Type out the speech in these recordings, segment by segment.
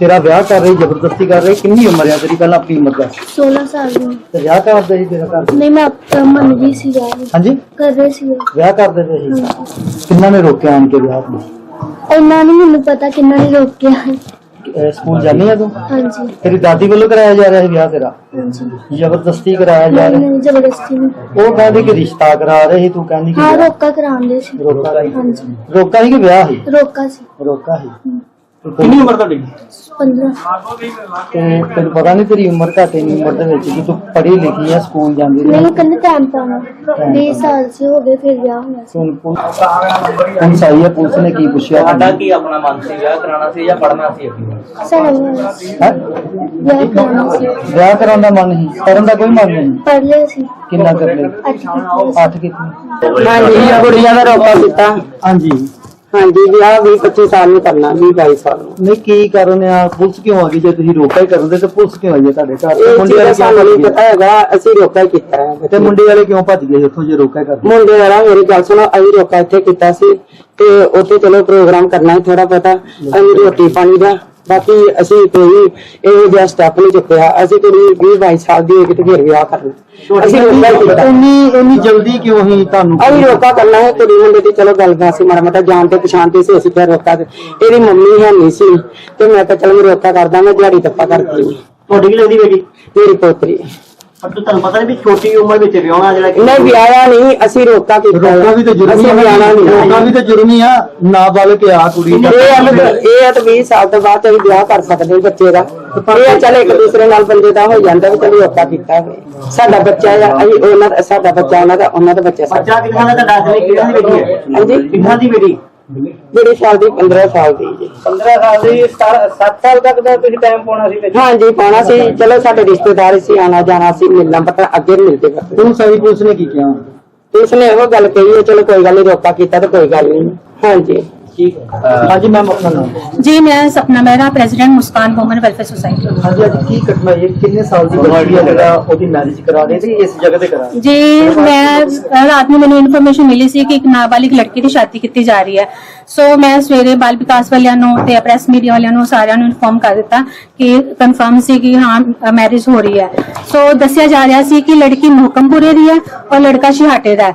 ਤੇਰਾ ਵਿਆਹ ਕਰ ਰਹੀ ਜ਼ਬਰਦਸਤੀ ਕਰ ਰਹੀ ਕਿੰਨੀ ਉਮਰ ਆ ਤੇਰੀ ਪਹਿਲਾਂ ਆਪਣੀ ਉਮਰ ਦਾ? 16 ਸਾਲ ਦੀ। ਤੇ ਵਿਆਹ ਕਰਦੇ ਸੀ ਤੇਰਾ ਘਰ? ਨਹੀਂ ਮੈਂ ਆਪ ਮੰਨ ਗਈ ਸੀ ਯਾਰ ਹਾਂਜੀ? ਕਰ ਰਹੇ ਸੀ। ਵਿਆਹ ਕਰਦੇ ਰਹੇ ਸੀ? ਕਿੰਨਾ ਨੇ ਰੋਕਿਆ ਆਣ ਕੇ ਵਿਆਹ ਨੂੰ? ਇੰਨਾ ਨਹੀਂ ਮੈਨੂੰ ਪਤਾ ਕਿੰਨਾ ਨੇ ਰੋਕਿਆ। ਅਹ ਸਕੂਲ ਜਾਂਦੀ ਆ ਤੂੰ? ਹਾਂਜੀ। ਤੇਰੀ ਦਾਦੀ ਵੱਲੋਂ ਕਰਾਇਆ ਜਾ ਰਿਹਾ ਸੀ ਵਿਆਹ ਤੇਰਾ? ਹਾਂਜੀ। ਜ਼ਬਰਦਸਤੀ ਕਰਾਇਆ ਜਾ ਨਹੀਂ ਰਿਹਾ? ਨਹੀਂ ਜ਼ਬਰਦਸਤੀ ਨਹੀਂ। ਉਹ ਕਹਿੰਦੀ ਕਿ ਰਿਸ਼ਤਾ ਕਰਾ ਰਹੇ ਸੀ ਤੂੰ ਕਹਿੰਦੀ ਕਿ ਹਾਂ ਵਿਆਹ- ਰੋਕਾ ਕਰਾਉਂਦੇ ਸੀ। ਰੋਕਾ ਸੀ ਹਾਂਜੀ। ਰੋਕਾ ਸੀ ਕਿ ਵਿਆਹ ਸੀ? ਰੋਕਾ ਸੀ। ਰੋਕਾ ਸੀ। ਕਿੰਨੀ ਉਮਰ ਤੁਹਾਡੀ? 15 ਤੇ ਤੈਨੂੰ ਪਤਾ ਨਹੀਂ ਤੇਰੀ ਉਮਰ ਘੱਟ ਇੰਨੀ ਉਮਰ ਦੇ ਵਿੱਚ ਕਿ ਤੂੰ ਪੜ੍ਹੀ ਲਿਖੀ ਆ ਸਕੂਲ ਜਾਂਦੀ ਰਹੀ ਮੈਨੂੰ ਕਹਿੰਦੇ ਟਾਈਮ ਪਾਣਾ 20 ਸਾਲ ਸੇ ਹੋ ਗਏ ਫਿਰ ਵਿਆਹ ਹੋਇਆ ਸੀ। ਹੁਣ ਪੁਲਿਸ ਪੁਲਿਸ ਆਈ ਹੈ ਪੁਲਿਸ ਨੇ ਕੀ ਪੁੱਛਿਆ? ਤੁਹਾਡਾ ਕੀ ਆਪਣਾ ਮਨ ਸੀ ਵਿਆਹ ਕਰਾਉਣਾ ਸੀ ਜਾਂ ਪੜ੍ਹਨਾ ਸੀ ਅੱਗੇ? ਸਾਡਾ ਵਿਆਹ ਸੀ। ਹੈਂ? ਵਿਆਹ ਕਰਾਉਣਾ ਸੀ। ਵਿਆਹ ਕਰਾਉਣ ਦਾ ਮਨ ਨਹੀਂ ਕਰਨ ਦਾ ਕੋਈ ਮਨ ਨਹੀਂ? ਪੜ੍ਹ ਲਿਆ ਸੀ। ਕਿੰਨਾ ਕਰ ਲੈ ਅੱਜ ਅੱਠ ਕਿਤਨੀ ਹਾਂਜੀ ਕੁੜੀਆਂ ਦਾ ਰੋਕਾ ਕੀਤਾ। ਹਾਂਜੀ। ਹਾਂਜੀ ਵਿਆਹ 20 25 ਸਾਲ ਨੂੰ ਕਰਨਾ 20 22 ਸਾਲ ਨੂੰ। ਨਹੀਂ ਕੀ ਕਾਰਨ ਆ? ਪੁਲਿਸ ਕਿਉਂ ਆ ਗਈ ਜੇ ਤੁਸੀਂ ਰੋਕਾ ਹੀ ਕਰਦੇ ਤੇ ਪੁਲਿਸ ਕਿਉਂ ਆਈ ਹੈ ਤੁਹਾਡੇ ਘਰ? ਤੇ ਇਹ ਮੁੰਡੇ ਵਾਲੇ ਚੀਜ਼ ਸਾਨੂੰ ਕਿਉਂ ਨਹੀਂ ਭੱਜ ਪਤਾ ਹੈਗਾ ਅਸੀਂ ਰੋਕਾ ਹੀ ਕੀਤਾ ਹੈ। ਗਏ ਤੇ ਮੁੰਡੇ ਵਾਲੇ ਕਿਉਂ ਭੱਜ ਗਏ ਉੱਥੋਂ ਜੇ ਰੋਕਾ ਹੀ ਕਰਦੇ? ਮੁੰਡੇ ਵਾਲਾ ਮੇਰੀ ਗੱਲ ਸੁਣੋ ਅਸੀਂ ਰੋਕਾ ਇੱਥੇ ਕੀਤਾ ਸੀ ਤੇ ਉੱਥੇ ਚਲੋ ਪ੍ਰੋਗਰਾਮ ਕਰਨਾ ਹੈ ਥੋੜਾ ਪਤਾ ਅਸੀਂ ਰੋਟੀ ਪਾਣੀ ਦਾ ਬਾਕੀ ਅਸੀਂ ਕੋਈ ਇਹੋ ਜਿਹਾ ਸਟੈਪ ਨਹੀਂ ਚੁੱਕਿਆ। ਅਸੀਂ ਕੁੜੀ 20 22 ਸਾਲ ਦੀ ਹੋਈ ਤੇ ਫਿਰ ਵਿਆਹ ਕਰਨਾ। ਅਸੀਂ ਕੀਤਾ ਇੰਨੀ ਇੰਨੀ ਜਲਦੀ ਕਿਉਂ ਹੀ ਤੁਹਾਨੂੰ ਅਸੀਂ ਰੋਕਾ ਕਰਨਾ ਹੈ ਕੁੜੀ ਮੁੰਡੇ ਦੀ ਚਲੋ ਗੱਲ ਬਾਤ ਸੀ ਮਾੜਾ ਮੋਟਾ ਜਾਣ ਤੇ ਪਛਾਣ ਤੇ ਸੀ ਅਸੀਂ ਫਿਰ ਰੋਕਾ ਤੇ ਇਹਦੀ ਮੰਮੀ ਹੈ ਨਹੀਂ ਸੀ। ਤੇ ਮੈਂ ਕਿਹਾ ਚਲ ਮੈਂ ਰੋਕਾ ਕਰਦਾ ਮੈਂ ਦਿਹਾੜੀ ਤੱਪਾ ਕਰਦੀ। ਤੁਹਾਡੀ ਕੀ ਲੱਗਦੀ ਬੇਟੀ ਮੇਰੀ ਪੋਤਰੀ। ਪਰ ਤੁਹਾਨੂੰ ਪਤਾ ਨਹੀਂ ਵੀ ਛੋਟੀ ਉਮਰ ਵਿੱਚ ਵਿਆਹਣਾ ਜਿਹੜਾ ਕਿ ਨਹੀਂ ਵਿਆਹਿਆ ਨਹੀਂ ਅਸੀਂ ਰੋਕਾ ਕੀਤਾ। ਰੋਕਾ ਵੀ ਤਾਂ ਜ਼ਰੂਰੀ ਅਸੀਂ ਵਿਆਹਣਾ ਨਹੀਂ। ਰੋਕਾ ਵੀ ਤਾਂ ਜ਼ਰੂਰੀ ਆ ਨਾਬਾਲਗ ਆ ਕੁੜੀ ਦਾ। ਇਹ ਆ ਇਹ ਆ ਤਾਂ 20 ਸਾਲ ਤੋਂ ਬਾਅਦ ਅਸੀਂ ਵਿਆਹ ਕਰ ਸਕਦੇ ਹਾਂ ਬੱਚੇ ਦਾ। ਇਹ ਆ ਚੱਲ ਇੱਕ ਦੂਸਰੇ ਨਾਲ ਬੰਦੇ ਦਾ ਹੋ ਜਾਂਦਾ ਵੀ ਚਲੋ ਰੋਕਾ ਕੀਤਾ ਸਾਡਾ ਬੱਚਾ ਆ ਅਸੀਂ ਉਹਨਾਂ ਦਾ ਸਾਡਾ ਬੱਚਾ ਉਹਨਾਂ ਦਾ ਉਹਨਾਂ ਦਾ ਬੱਚਾ ਬੱਚਾ ਕਿੰਨਾ ਦਾ ਤੁਹਾਡਾ ਅਸਲੀ ਕਿੰਨਾ ਦੀ ਬੇਟੀ ਹੈ? ਹਾਂਜੀ? ਕਿੰਨਾ ਦੀ ਬੇਟੀ? ਜਿਹੜੀ ਸਾਲ ਦੀ 15 ਸਾਲ ਦੀ ਜੀ। 15 ਸਾਲ ਦੀ 7 ਸਾਲ ਤੱਕ ਦਾ ਤੁਸੀਂ ਟਾਈਮ ਪਾਉਣਾ ਸੀ ਹਾਂਜੀ ਪਾਉਣਾ ਸੀ। ਚਲੋ ਸਾਡੇ ਰਿਸ਼ਤੇਦਾਰ ਸੀ ਆਣਾ ਜਾਣਾ ਸੀ ਮਿਲਣਾ ਪਤਾ ਅੱਗੇ ਮਿਲਦੇ ਕਰਦੇ। ਪੁਲਿਸ ਆਈ ਪੁਲਿਸ ਨੇ ਕੀ ਕਿਹਾ? ਤੇ ਉਸਨੇ ਇਹੋ ਗੱਲ ਕਹੀ ਹੈ ਚਲੋ ਕੋਈ ਗੱਲ ਨਹੀਂ ਰੋਕਾ ਕੀਤਾ ਤਾਂ ਕੋਈ ਗੱਲ ਨਹੀਂ ਹਾਂਜੀ। ਜੀ ਮੈਂ Sapna Mehra president Muskan woman welfare society ਹਾਂਜੀ ਅੱਜ ਕੀ ਘਟਨਾ ਇਹ ਕਿੰਨੇ ਸਾਲ ਦੀ ਬੱਚੀ ਹੈ ਜਿਹੜਾ ਉਹਦੀ ਮੈਰਿਜ ਕਰਾ ਰਹੇ ਸੀ ਇਸ ਜਗ੍ਹਾ ਤੇ ਕਰਾ ਜੀ ਮੈਂ ਰਾਤ ਨੂੰ ਮੈਨੂੰ ਇਨਫੋਰਮੇਸ਼ਨ ਮਿਲੀ ਸੀ ਕਿ ਇੱਕ ਨਾਬਾਲਿਗ ਲੜਕੀ ਦੀ ਸ਼ਾਦੀ ਕੀਤੀ ਜਾ ਰਹੀ ਹੈ। ਸੋ ਮੈਂ ਸਵੇਰੇ ਬਾਲ ਵਿਕਾਸ ਵਾਲਿਆਂ ਨੂੰ ਤੇ ਪ੍ਰੈਸ ਮੀਡੀਆ ਵਾਲਿਆਂ ਨੂੰ ਸਾਰਿਆਂ ਨੂੰ ਇਨਫੋਰਮ ਕਰ ਦਿੱਤਾ ਕਿ ਕਨਫਰਮ ਸੀ ਕਿ ਹਾਂ ਮੈਰਿਜ ਹੋ ਰਹੀ ਹੈ। ਸੋ ਦੱਸਿਆ ਜਾ ਰਿਹਾ ਸੀ ਕਿ ਲੜਕੀ ਮੁਹਕਮਪੁਰੇ ਦੀ ਹੈ ਔਰ ਲੜਕਾ ਸ਼ਿਹਾਟੇ ਦਾ ਹੈ।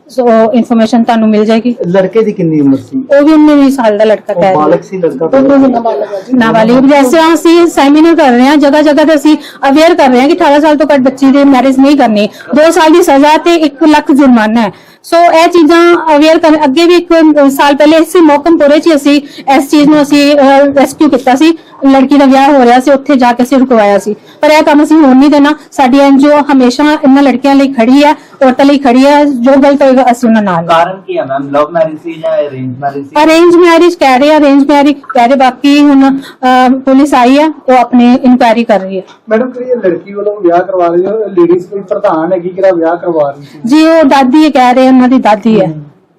ਸੋ ਇਨਫੋਰਮੇਸ਼ਨ ਤੁਹਾਨੂੰ ਮਿਲ ਜਾਏਗੀ। ਲੜਕੇ ਦੀ ਕਿੰਨੀ ਉਮਰ ਸੀ? ਉਹ ਵੀ 19 ਸਾਲ ਦਾ ਲੜਕਾ ਕਹਿ ਉਹ ਰਿਹਾ ਬਾਲਕ ਸੀ ਲੜਕਾ ਨਾਬਾਲਿਗ ਜੈਸੇ ਅਸੀਂ ਸੈਮੀਨਾਰ ਕਰ ਰਹੇ ਹਾਂ ਜਗ੍ਹਾ ਜਗ੍ਹਾ ਤੇ ਅਸੀਂ ਅਵੇਅਰ ਕਰ ਰਹੇ ਹਾਂ ਕਿ 18 ਸਾਲ ਤੋਂ ਘੱਟ ਬੱਚੀ ਦੀ ਮੈਰਿਜ ਨਹੀਂ ਕਰਨੀ। 2 ਸਾਲ ਦੀ ਸਜ਼ਾ ਤੇ 1 ਲੱਖ ਜੁਰਮਾਨਾ ਹੈ। ਸੋ ਇਹ ਚੀਜ਼ਾਂ ਅਵੇਅਰ ਕਰ ਅੱਗੇ ਵੀ ਇੱਕ ਸਾਲ ਪਹਿਲੇ ਇਸੇ ਮੋਕਮਪੁਰੇ ਚ ਅਸੀਂ ਇਸ ਚੀਜ਼ ਨੂੰ ਅਸੀਂ ਰੈਸਕਿਊ ਕੀਤਾ ਸੀ। ਲੜਕੀ ਦਾ ਵਿਆਹ ਹੋ ਰਿਹਾ ਸੀ ਉੱਥੇ ਜਾ ਕੇ ਅਸੀਂ ਰੁਕਵਾਇਆ ਸੀ। ਪਰ ਇਹ ਕੰਮ ਅਸੀਂ ਹੋਣ ਨਹੀਂ ਦੇਣਾ। ਸਾਡੀ ਐਨਜੀਓ ਹਮੇਸ਼ਾ ਇਹਨਾਂ ਲੜਕੀਆਂ ਲਈ ਖੜੀ ਹੈ ਔਰਤਾਂ ਲਈ ਖੜੀ ਹੈ ਜੋ ਗਲਤ ਹੋਏਗਾ ਅਸੀਂ ਉਹਨਾਂ ਨਾਲ। ਕਾਰਨ ਕੀ ਹੈ ਮੈਮ? ਲਵ ਮੈਰਿਜ ਸੀ ਜਾਂ ਅਰੇਂਜ ਮੈਰਿਜ ਸੀ? ਅਰੇਂਜ ਮੈਰਿਜ ਕਹਿ ਰਹੇ ਅਰੇਂਜ ਮੈਰਿਜ ਕਹਿ ਰਹੇ ਬਾਕੀ ਹੁਣ ਪੁਲਿਸ ਆਈ ਹੈ ਉਹ ਆਪਣੀ ਇਨਕੁਆਇਰੀ ਕਰ ਰਹੀ ਹੈ। ਮੈਡਮ ਕਿਹੜੀ ਲੜਕੀ ਵੱਲੋਂ ਵਿਆਹ ਕਰਵਾ ਰਹੀ ਹੈ? ਲੇਡੀਜ਼ ਕੋਈ ਪ੍ਰਧਾਨ ਹੈਗੀ ਕਿਹੜਾ ਵਿਆਹ ਕਰਵਾ ਰਹੀ ਸੀ? ਜੀ ਉਹ ਦਾਦੀ ਹੈ ਕਹਿ ਰਹੇ ਉਹਨਾਂ ਦੀ ਦਾਦੀ ਹੈ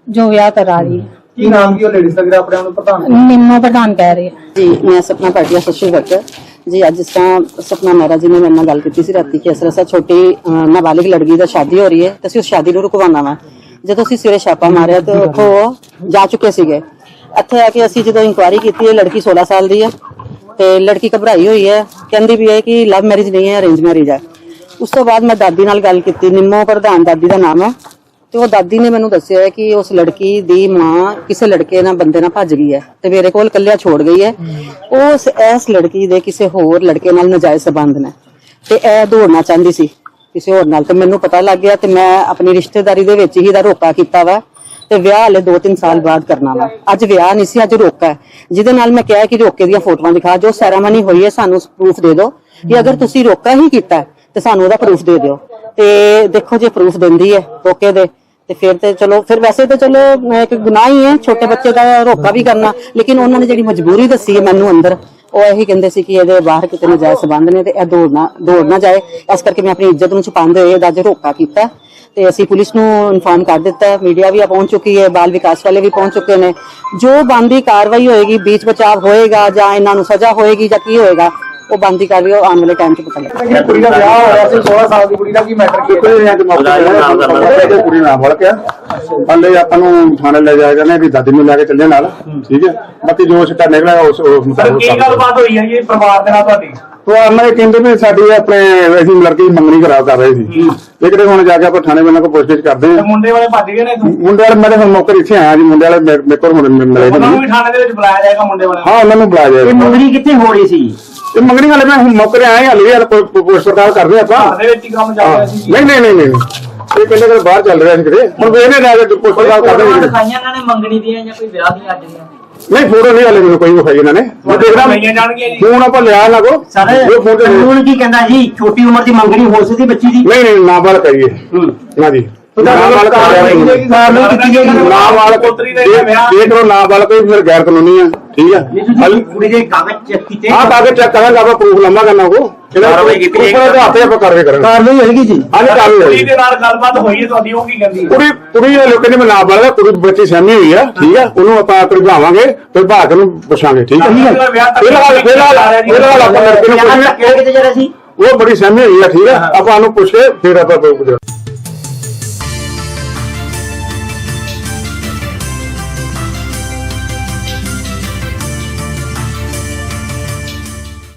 ਜੋ ਵਿਆਹ ਕਰਾ ਰਹੀ ਹੈ। ਕੀ ਨਾਮ ਕੀ ਉਹ ਲੇਡੀਜ਼ ਦਾ ਜਿਹੜਾ ਆਪਣੇ ਆਪ ਨੂੰ ਪ੍ਰਧਾਨ ਨਿੰਮੋ ਪ੍ਰਧਾਨ ਕਹਿ ਰਹੇ ਹੈ। ਜੀ ਮੈਂ ਸਪਨਾ ਭਾਟੀਆ ਸੋਸ਼ਲ ਵਰਕਰ ਜੀ ਅੱਜ ਜਿਸ ਤਰ੍ਹਾਂ ਸਪਨਾ ਮਹਿਰਾ ਜੀ ਨੇ ਮੇਰੇ ਨਾਲ ਗੱਲ ਕੀਤੀ ਸੀ ਰਾਤੀ ਕਿ ਇਸ ਤਰ੍ਹਾਂ ਛੋਟੀ ਨਾਬਾਲਿਗ ਲੜਕੀ ਦਾ ਸ਼ਾਦੀ ਹੋ ਰਹੀ ਹੈ ਤੇ ਅਸੀਂ ਉਸ ਸ਼ਾਦੀ ਨੂੰ ਰੁਕਵਾਉਣਾ ਵਾ। ਜਦੋਂ ਅਸੀਂ ਸਵੇਰੇ ਛਾਪਾ ਮਾਰਿਆ ਤੇ ਉੱਥੋਂ ਉਹ ਜਾ ਚੁੱਕੇ ਸੀਗੇ। ਇੱਥੇ ਆ ਕੇ ਅਸੀਂ ਜਦੋਂ ਇਨਕੁਆਇਰੀ ਕੀਤੀ ਹੈ ਲੜਕੀ 16 ਸਾਲ ਦੀ ਹੈ ਤੇ ਲੜਕੀ ਘਬਰਾਈ ਹੋਈ ਹੈ। ਕਹਿੰਦੀ ਵੀ ਹੈ ਕਿ ਲਵ ਮੈਰਿਜ ਨਹੀਂ ਹੈ ਅਰੇਂਜ ਮੈਰਿਜ ਹੈ। ਉਸ ਤੋਂ ਬਾਅਦ ਮੈਂ ਦਾਦੀ ਨਾਲ ਗੱਲ ਕੀਤੀ ਨਿੰਮੋ ਪ੍ਰਧਾਨ ਦਾਦੀ ਦਾ ਨਾਮ ਹੈ ਤੇ ਉਹ ਦਾਦੀ ਨੇ ਮੈਨੂੰ ਦੱਸਿਆ ਹੈ ਕਿ ਉਸ ਲੜਕੀ ਦੀ ਮਾਂ ਕਿਸੇ ਲੜਕੇ ਨਾਲ ਬੰਦੇ ਨਾਲ ਭੱਜ ਗਈ ਹੈ ਤੇ ਮੇਰੇ ਕੋਲ ਕੱਲਿਆ ਛੋੜ ਗਈ ਹੈ। ਉਸ ਇਸ ਲੜਕੀ ਦੇ ਕਿਸੇ ਹੋਰ ਲੜਕੇ ਨਾਲ ਨਜਾਇਜ਼ ਸਬੰਧ ਨੇ। ਤੇ ਇਹ ਦੌੜਨਾ ਚਾਹੁੰਦੀ ਸੀ ਕਿਸੇ ਹੋਰ ਨਾਲ ਤੇ ਮੈਨੂੰ ਪਤਾ ਲੱਗ ਗਿਆ ਤੇ ਮੈਂ ਆਪਣੀ ਰਿਸ਼ਤੇਦਾਰੀ ਦੇ ਵਿੱਚ ਹੀ ਇਹਦਾ ਰੋਕਾ ਕੀਤਾ ਵਾ ਤੇ ਵਿਆਹ ਹਲੇ 2-3 ਸਾਲ ਬਾਅਦ ਕਰਨਾ ਵਾ। ਅੱਜ ਵਿਆਹ ਨਹੀਂ ਸੀ ਅੱਜ ਰੋਕਾ ਹੈ। ਜਿਹਦੇ ਨਾਲ ਮੈਂ ਕਿਹਾ ਕਿ ਰੋਕੇ ਦੀਆਂ ਫੋਟੋਆਂ ਦਿਖਾ ਜੋ ਸੈਰਾਮਨੀ ਹੋਈ ਹੈ ਸਾਨੂੰ ਪ੍ਰੂਫ ਦੇ ਦਿਓ ਕਿ ਅਗਰ ਤੁਸੀਂ ਰੋਕਾ ਹੀ ਕੀਤਾ ਤੇ ਸਾਨੂੰ ਉਹਦਾ ਪ੍ਰੂਫ ਦੇ ਦਿਓ। ਤੇ ਦੇਖੋ ਜੇ ਪ੍ਰੂਫ ਦਿੰਦੀ ਹੈ ਰੋਕੇ ਦੇ। ਤੇ ਫਿਰ ਤੇ ਚਲੋ, ਫਿਰ ਵੈਸੇ ਤਾਂ ਚਲੋ ਇੱਕ ਗੁਨਾਹ ਹੀ ਹੈ ਛੋਟੇ ਬੱਚੇ ਦਾ ਰੋਕਾ ਵੀ ਕਰਨਾ, ਲੇਕਿਨ ਉਹਨਾਂ ਨੇ ਜਿਹੜੀ ਮਜਬੂਰੀ ਦੱਸੀ ਹੈ ਮੈਨੂੰ ਅੰਦਰ, ਉਹ ਇਹੀ ਕਹਿੰਦੇ ਸੀ ਕਿ ਇਹਦੇ ਬਾਹਰ ਕਿਤੇ ਨਜਾਇਜ਼ ਸਬੰਧ ਨੇ ਤੇ ਇਹ ਦੌੜਨਾ ਦੌੜ ਨਾ ਜਾਏ। ਇਸ ਕਰਕੇ ਮੈਂ ਆਪਣੀ ਇੱਜ਼ਤ ਨੂੰ ਛੁਪਾਉਂਦੇ ਹੋਏ ਇਹਦਾ ਅੱਜ ਰੋਕਾ ਕੀਤਾ। ਤੇ ਅਸੀਂ ਪੁਲਿਸ ਨੂੰ ਇਨਫਾਰਮ ਕਰ ਦਿੱਤਾ ਹੈ ਮੀਡੀਆ ਵੀ ਆ ਪਹੁੰਚ ਚੁੱਕੀ ਹੈ, ਬਾਲ ਵਿਕਾਸ ਵਾਲੇ ਵੀ ਪਹੁੰਚ ਚੁੱਕੇ ਨੇ। ਜੋ ਬੰਦੀ ਕਾਰਵਾਈ ਹੋਏਗੀ, ਬੀਚ ਬਚਾਵ ਹੋਏਗਾ ਜਾਂ ਇਹਨਾਂ ਨੂੰ ਸਜ਼ਾ ਹੋਏਗੀ ਜਾਂ ਕੀ ਹੋਏਗਾ ਉਹ ਬੰਦੀ ਕਾਰਵਾਈ ਉਹ ਆਉਣ ਵਾਲੇ ਟਾਈਮ 'ਚ ਪਤਾ ਲੱਗੇਗਾ। ਕੁੜੀ ਦਾ ਵਿਆਹ ਹੋਇਆ ਸੀ 16 ਸਾਲ ਦੀ ਕੁੜੀ ਦਾ ਕੀ ਮੈਟਰ ਕੀ ਹੈ? ਕੋਈ ਅੱਜ ਮੌਕੇ ਤੇ ਕੁੜੀ ਨਾਲ ਫੜ ਕੇ ਹਲੇ ਆਪਾਂ ਨੂੰ ਥਾਣੇ ਲੈ ਜਾਇਆ ਜਾਂਦੇ ਵੀ ਦਾਦੀ ਨੂੰ ਲੈ ਕੇ ਚੱਲੇ ਨਾਲ। ਠੀਕ ਹੈ? ਬਾਕੀ ਜੋ ਸਿੱਟਾ ਨਿਕਲਿਆ ਉਸ ਉਸ ਮੁਤਾਬਕ ਕੀ ਗੱਲਬਾਤ ਹੋਈ ਹੈ ਜੀ ਪਰਿਵਾਰ ਦੇ ਨਾਲ ਤੁਹਾਡੀ? ਤੋ ਆਮਨੇ ਕਹਿੰਦੇ ਵੀ ਸਾਡੀ ਆਪਣੇ ਅਸੀਂ ਲੜਕੀ ਮੰਗਣੀ ਕਰਾ ਕਰ ਰਹੇ ਸੀ। ਇਹ ਕਿਤੇ ਹੁਣ ਜਾ ਕੇ ਆਪਾਂ ਥਾਣੇ ਵਾਲਿਆਂ ਕੋਲ ਪੁੱਛਗਿੱਛ ਕਰਦੇ ਹਾਂ। ਮੁੰਡੇ ਵਾਲੇ ਭੱਜ ਗਏ ਨੇ ਮੁੰਡੇ ਵਾਲੇ ਮੇਰੇ ਹੁਣ ਮੌਕੇ ਇੱਥੇ ਆਇਆ ਜੀ ਮੁੰਡੇ ਵਾਲੇ ਮੇਰੇ ਕੋਲ ਹੁਣ ਮਿਲੇ ਉਹਨਾਂ ਨੂੰ। ਨੇ ਵੀ ਥਾਣੇ ਦੇ ਵਿੱਚ ਬੁਲਾਇਆ ਜਾਏਗਾ ਮੁੰਡੇ ਵਾਲੇ ਹਾਂ ਉਹਨਾਂ ਨੂੰ ਬੁਲਾਇਆ ਜਾਏਗਾ। ਮੰਗਣੀ ਕਿੱਥੇ ਹੋ ਰਹੀ ਸੀ? ਇਹ ਮੰਗਣੀ ਵਾਲੇ ਮੈਂ ਹੁਣ ਮੌਕੇ ਤੇ ਆਏ ਹਾਲੇ ਵੀ ਹਾਲੇ ਪੁਲਿਸ ਪੜਤਾਲ ਕਰਦੇ ਆਪਾਂ। ਘਰ ਦੇ ਵਿੱਚ ਹੀ ਕੰਮ ਚੱਲ ਰਿਹਾ ਸੀ। ਨਹੀਂ ਨਹੀਂ ਨਹੀਂ ਨਹੀਂ। ਇਹ ਕਹਿੰਦੇ ਕਿ ਬਾਹਰ ਚੱਲ ਰਿਹਾ ਸੀ ਕਿਤੇ। ਹੁਣ ਵੇਖਨੇ ਜਾ ਕੇ ਪੁਲਿਸ ਪੜਤਾਲ ਕਰਦੇ ਹਾਂ। ਕਿਤੇ। ਦਿਖਾਈਆਂ ਇਹਨਾਂ ਨੇ ਮੰਗਣੀ ਦੀਆਂ ਜਾਂ ਕੋਈ ਵਿਆਹ ਦੀਆਂ ਅੱਜ ਦੀਆਂ? ਨਹੀਂ ਫੋਟੋ ਨਹੀਂ ਹਾਲੇ ਮੈਨੂੰ ਕੋਈ ਵਿਖਾਈ ਇਹਨਾਂ ਨੇ। ਮੈਂ ਦੇਖਦਾ ਜੀ। ਫੋਨ ਆਪਾਂ ਲਿਆ ਨਾ ਕੋ ਉਹ ਫੋਨ ਤੇ ਨਹੀਂ। ਕੀ ਕਹਿੰਦਾ ਜੀ ਛੋਟੀ ਉਮਰ ਦੀ ਮੰਗਣੀ ਹੋ ਸਕਦੀ ਬੱਚੀ ਦੀ? ਨਹੀਂ ਕਰੀਏ ਨਾ ਜੀ ਨਾਬਾਲ ਨਾਬਾਲ ਪੁੱਤਰੀ ਕੋਈ ਫਿਰ ਗੈਰ ਕਾਨੂੰਨੀ ਆ। ਠੀਕ ਆ? ਕੁੜੀ ਦੇ ਕਾਗਜ਼ ਚੈੱਕ ਕੀਤੇ। ਹਾਂ ਕਾਗਜ਼ ਚੈੱਕ ਕਰਾਂਗੇ ਆਪਾਂ ਪ੍ਰੂਫ ਲੰਮਾ ਕਰਨਾ ਕੋ ਕਾਰਵਾਈ ਕੀਤੀ ਉੱਪਰ ਦੇ ਹੱਥੇ ਆਪਾਂ ਕਾਰਵਾਈ ਕਰਾਂਗੇ। ਕਾਰਵਾਈ ਹੋਏਗੀ ਜੀ। ਹਾਂ ਕਾਰਵਾਈ ਕੁੜੀ ਹੋਈ ਦੇ ਨਾਲ ਗੱਲਬਾਤ ਹੋਈ ਹੈ ਤੁਹਾਡੀ ਉਹ ਕੀ ਕਹਿੰਦੀ ਹੈ? ਕੁੜੀ ਕੁੜੀ ਦੇ ਲੋਕਾਂ ਨੇ ਮੈਂ ਨਾਬਾਲ ਕੁੜੀ ਬੱਚੀ ਸਹਿਮੀ ਹੋਈ ਆ ਠੀਕ ਆ? ਉਹਨੂੰ ਆਪਾਂ ਭਰਜਾਵਾਂਗੇ ਫਿਰ ਭਾਗ ਨੂੰ ਪੁੱਛਾਂਗੇ ਠੀਕ ਆ? ਆਪਾਂ ਲੜਕੇ ਨੂੰ ਪੁੱਛਾਂਗੇ ਉਹ ਬੜੀ ਸਹਿਮੀ ਹੋਈ ਆ ਠੀਕ ਆ? ਆਪਾਂ ਉਹਨੂੰ ਪੁੱਛ ਕੇ ਫਿਰ ਆਪਾਂ